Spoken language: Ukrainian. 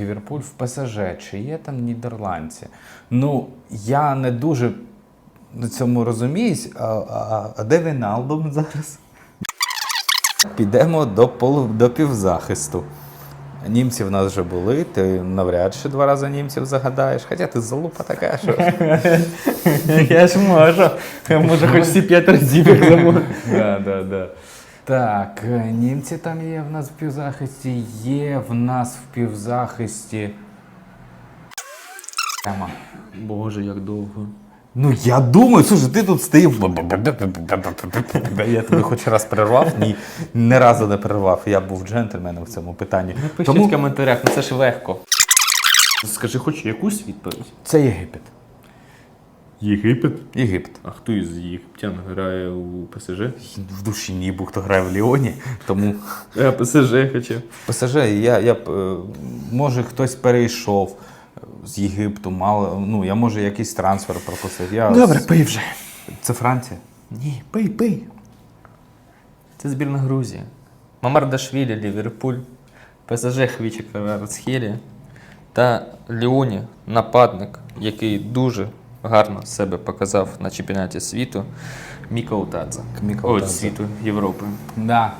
Ліверпуль в ПСЖ, чи є там нідерландці? Ну, я не дуже на цьому розуміюсь. А, а, а де Віналдум зараз? Підемо до, полу, до півзахисту. Німці в нас вже були, ти навряд чи два рази німців загадаєш. Хоча ти залупа така, що. Я ж можу. Я можу хоч всі п'ять разів як замовити. Так, е, німці там є в нас в півзахисті, є в нас в півзахисті. Тема. Боже, як довго. Ну я думаю, слушай, ти тут стоїв. Я тебе хоч раз перервав? Ні, ні разу не перервав. Я був джентльменом в цьому питанні. Пишіть в коментарях, ну це ж легко. Скажи хоч якусь відповідь. Це Єгипет. Єгипет? Єгипет. А хто із єгиптян грає у ПСЖ? В душі ні, бо хто грає в Ліоні, тому А, ПСЖ хоча. ПСЖ, я, я е, може хтось перейшов з Єгипту, мало, ну я може якийсь трансфер пропустив. Я Добре, пий вже. Це Франція. Ні, пий, пий. Це збірна Грузії. Мамардашвілі, Ліверпуль, ПСЖ Хвічі Кварацхелі та Ліоні нападник, який дуже гарно себе показав на чемпіонаті світу. Міка Ой, Утадзе. світу Європи. Да,